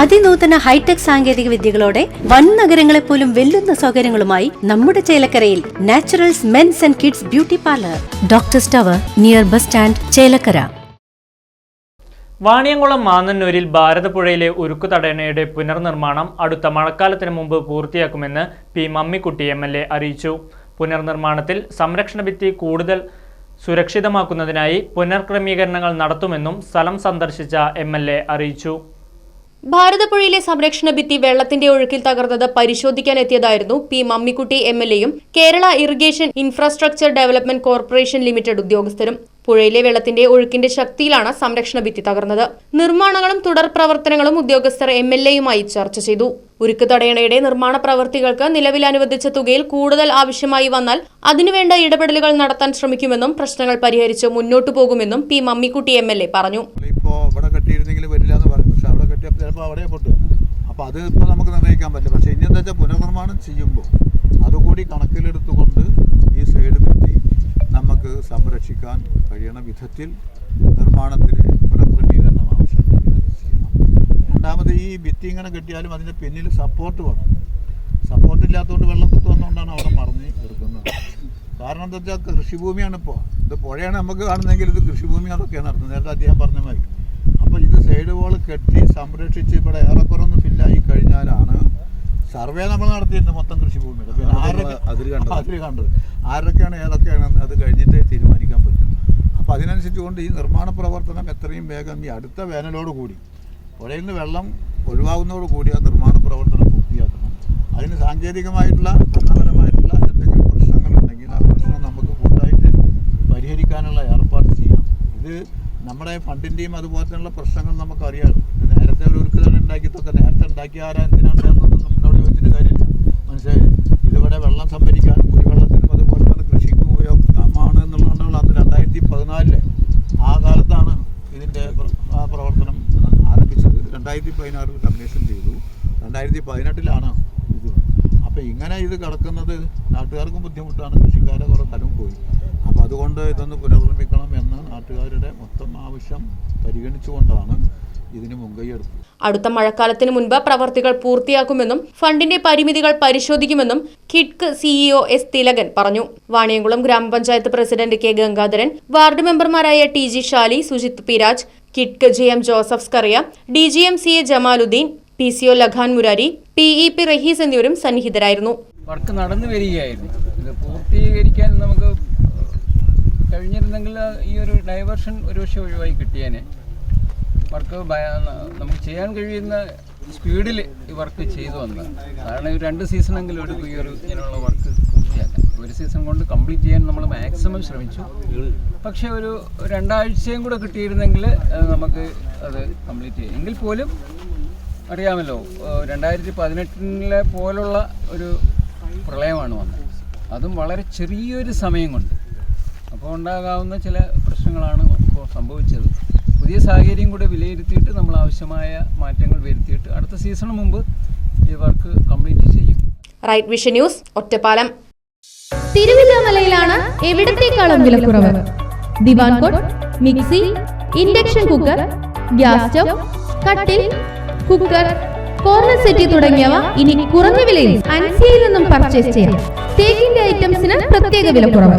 അതിനൂതന hi tech സാങ്കേതിക വിദ്യകളോടെ വൻ നഗരങ്ങളെ പോലും വെല്ലുന്ന സൗകര്യങ്ങളുമായി നമ്മുടെ ചേലക്കരയിൽ Naturals men's and kids beauty parlour. Doctor tower near bus stand Chelakkara. Vaniyamkulam മാന്നന്നൂരിൽ ഭാരതപ്പുഴയിലെ ഉരുക്കു തടയണയുടെ പുനർനിർമ്മാണം അടുത്ത മഴക്കാലത്തിന് മുമ്പ് പൂർത്തിയാക്കുമെന്ന് P Mammikutty M L A അറിയിച്ചു. പുനർനിർമ്മാണത്തിൽ സംരക്ഷണ ഭിത്തി കൂടുതൽ സുരക്ഷിതമാക്കുന്നതിനായി പുനർക്രമീകരണങ്ങൾ നടത്തുമെന്നും സ്ഥലം സന്ദർശിച്ച എം അറിയിച്ചു. ഭാരതപ്പുഴയിലെ സംരക്ഷണ ഭിത്തി വെള്ളത്തിന്റെ ഒഴുക്കിൽ തകർന്നത് പരിശോധിക്കാൻ എത്തിയതായിരുന്നു പി മമ്മിക്കുട്ടി എം എൽ എയും Kerala irrigation infrastructure development corporation limited ഉദ്യോഗസ്ഥരും. പുഴയിലെ വെള്ളത്തിന്റെ ഒഴുക്കിന്റെ ശക്തിയിലാണ് സംരക്ഷണ ഭിത്തി തകർന്നത്. നിർമ്മാണങ്ങളും തുടർ പ്രവർത്തനങ്ങളും ഉദ്യോഗസ്ഥർ എം എൽ എയുമായി ചർച്ച ചെയ്തു. ഉരുക്ക് തടയണയുടെ നിർമ്മാണ പ്രവൃത്തികൾക്ക് നിലവിൽ അനുവദിച്ച തുകയിൽ കൂടുതൽ ആവശ്യമായി വന്നാൽ അതിനുവേണ്ട ഇടപെടലുകൾ നടത്താൻ ശ്രമിക്കുമെന്നും പ്രശ്നങ്ങൾ പരിഹരിച്ച് മുന്നോട്ടു പോകുമെന്നും P Mammikutty M L A പറഞ്ഞു. ഇപ്പോൾ അവിടെ പൊട്ടുക. അപ്പോൾ അത് ഇപ്പോൾ നമുക്ക് നിർണയിക്കാൻ പറ്റില്ല. പക്ഷേ ഇനി എന്താ വെച്ചാൽ പുനർനിർമ്മാണം ചെയ്യുമ്പോൾ അതുകൂടി കണക്കിലെടുത്തുകൊണ്ട് ഈ സൈഡ് ഭിത്തി നമുക്ക് സംരക്ഷിക്കാൻ കഴിയണ വിധത്തിൽ നിർമ്മാണത്തിൽ പുനഃക്രമീകരണം ആവശ്യമുണ്ട് രണ്ടാമത് ഈ ഭിത്തി ഇങ്ങനെ കെട്ടിയാലും അതിന്റെ പിന്നിൽ സപ്പോർട്ട് വേണം. സപ്പോർട്ട് ഇല്ലാത്തതുകൊണ്ട് വെള്ളം കുത്തു വന്നുകൊണ്ടാണ് അവിടെ മറിഞ്ഞ് എടുക്കുന്നത് കാരണം എന്താ വെച്ചാൽ കൃഷിഭൂമിയാണ് ഇപ്പോൾ ഇത് പുഴയാണ് നമുക്ക് കാണുന്നതെങ്കിൽ ഇത് കൃഷിഭൂമി അതൊക്കെയാണ് നടത്തുന്നത്. നേരത്തെ അദ്ദേഹം പറഞ്ഞ മാതിരി. സൈഡ് വോൾ കെട്ടി സംരക്ഷിച്ച് ഇവിടെ ഏറെക്കുറെ ഒന്ന് ഫില്ലായി കഴിഞ്ഞാലാണ് സർവേ നമ്മൾ നടത്തിയിട്ടുണ്ട് മൊത്തം കൃഷിഭൂമിയുടെ. പിന്നെ ആരൊക്കെ അതിൽ കണ്ടത്. ആരൊക്കെയാണ് ഏതൊക്കെയാണെന്ന് അത് കഴിഞ്ഞിട്ട് തീരുമാനിക്കാൻ പറ്റും. അപ്പം അതിനനുസരിച്ച് കൊണ്ട് ഈ നിർമ്മാണ പ്രവർത്തനം എത്രയും വേഗം ഈ അടുത്ത വേനലോട് കൂടി പുഴയിൽ നിന്ന് വെള്ളം ഒഴിവാകുന്നതോട് കൂടി ആ നിർമ്മാണ പ്രവർത്തനം പൂർത്തിയാക്കണം. അതിന് സാങ്കേതികമായിട്ടുള്ള ഭരണപരമായിട്ടുള്ള എന്തെങ്കിലും പ്രശ്നങ്ങളുണ്ടെങ്കിൽ ആ പ്രശ്നം നമുക്ക് കൂട്ടായിട്ട് പരിഹരിക്കാനുള്ള ഏർപ്പാട് ചെയ്യാം. ഇത് നമ്മുടെ ഫണ്ടിന്റെയും അതുപോലെ തന്നെയുള്ള പ്രശ്നങ്ങൾ നമുക്കറിയാം നേരത്തെ ഒരു ഉരുക്കുതട ഉണ്ടാക്കിയതൊക്കെ നേരത്തെ ഉണ്ടാക്കിയ ആരാ എന്തിനാണെന്നൊന്നും നമ്മളോട് ചോദിച്ചിട്ട് കാര്യമില്ല. മനസ്സിലായി? ഇതിവിടെ വെള്ളം സംഭരിക്കാനും കുടിവെള്ളത്തിനും അതുപോലെ തന്നെ കൃഷിക്കും ഉപയോഗമാണ് എന്നുള്ളതുകൊണ്ടാണ് അന്ന് രണ്ടായിരത്തി പതിനാലിൽ ആ കാലത്താണ് ഇതിന്റെ പ്രവർത്തനം ആരംഭിച്ചത്. രണ്ടായിരത്തി പതിനാറിൽ കമ്മീഷൻ ചെയ്തു. രണ്ടായിരത്തി പതിനെട്ടിലാണ് ഇത് അപ്പോൾ ഇങ്ങനെ ഇത് കിടക്കുന്നത് നാട്ടുകാർക്കും ബുദ്ധിമുട്ടാണ് കൃഷിക്കാരെ കുറേ സ്ഥലവും പോയി. അപ്പോൾ അതുകൊണ്ട് ഇതൊന്ന് പുനർനിർമ്മിക്കണം എന്ന് നാട്ടുകാരുടെ മൊത്തം ആവശ്യം പരിഗണിച്ചുകൊണ്ടാണ് ഇതിന് മുൻകൈയെടുത്തത് അടുത്ത മഴക്കാലത്തിന് മുൻപ് പ്രവർത്തികൾ പൂർത്തിയാക്കുമെന്നും ഫണ്ടിന്റെ പരിമിതികൾ പരിശോധിക്കുമെന്നും കിഡ്ക് സിഇഒ എസ് തിലകൻ പറഞ്ഞു. വാണിയംകുളം ഗ്രാമപഞ്ചായത്ത് പ്രസിഡന്റ് കെ ഗംഗാധരൻ വാർഡ് മെമ്പർമാരായ ടി ജി ഷാലി സുജിത് പിരാജ് കിഡ്ക് J M Joseph Skariah D G M C A Jamaluddin P C O Lakhan Murari P E P Rahees എന്നിവരും സന്നിഹിതരായിരുന്നു. വർക്ക് നടന്നു വരികയായിരുന്നു. ഇത് പൂർത്തീകരിക്കാൻ നമുക്ക് കഴിഞ്ഞിരുന്നെങ്കിൽ ഈ ഒരു ഡൈവേർഷൻ ഒരു പക്ഷേ ഒഴിവായി കിട്ടിയേനെ. വർക്ക് നമുക്ക് ചെയ്യാൻ കഴിയുന്ന സ്പീഡിൽ ഈ വർക്ക് ചെയ്തു വന്നത് കാരണം ഈ രണ്ട് സീസണെങ്കിലും എടുക്കും ഈ ഒരു ഇങ്ങനെയുള്ള വർക്ക് പൂർത്തിയാക്കാൻ. ഒരു സീസൺ കൊണ്ട് കംപ്ലീറ്റ് ചെയ്യാൻ നമ്മൾ മാക്സിമം ശ്രമിച്ചു. പക്ഷേ ഒരു രണ്ടാഴ്ചയും കൂടെ കിട്ടിയിരുന്നെങ്കിൽ നമുക്ക് അത് കംപ്ലീറ്റ് ചെയ്യാം. എങ്കിൽ പോലും അറിയാമല്ലോ രണ്ടായിരത്തി പതിനെട്ടിലെ പോലുള്ള ഒരു പ്രളയമാണ് വന്നത്. അതും വളരെ ചെറിയൊരു സമയം കൊണ്ട്. ഉണ്ടാകാവുന്ന ചില പ്രശ്നങ്ങളാണ് ഇപ്പോൾ സംഭവിച്ചത്. പുതിയ സാഹചര്യം കൂടെ വിലയിരുത്തിയിട്ട് നമ്മൾ ആവശ്യമായ മാറ്റങ്ങൾ വരുത്തിയിട്ട് അടുത്ത സീസണ് മുമ്പ് ഈ വർക്ക് കംപ്ലീറ്റ് ചെയ്യും. Right vision news Ottapalam. തിരുവില്ലാമലയിലാണ് എവിടത്തേക്കാളും വിലക്കുറവ്? Divan cot mixie induction cooker gas stove കട്ടിൽ കുക്കർ കോർണർ സെറ്റി തുടങ്ങിയവ ഇനി കുറഞ്ഞ വിലയിൽ അൻസിയയിൽ നിന്നും പർച്ചേസ് ചെയ്യാം. തേക്കിന്റെ ഐറ്റംസിന് പ്രത്യേക വിലക്കുറവ്.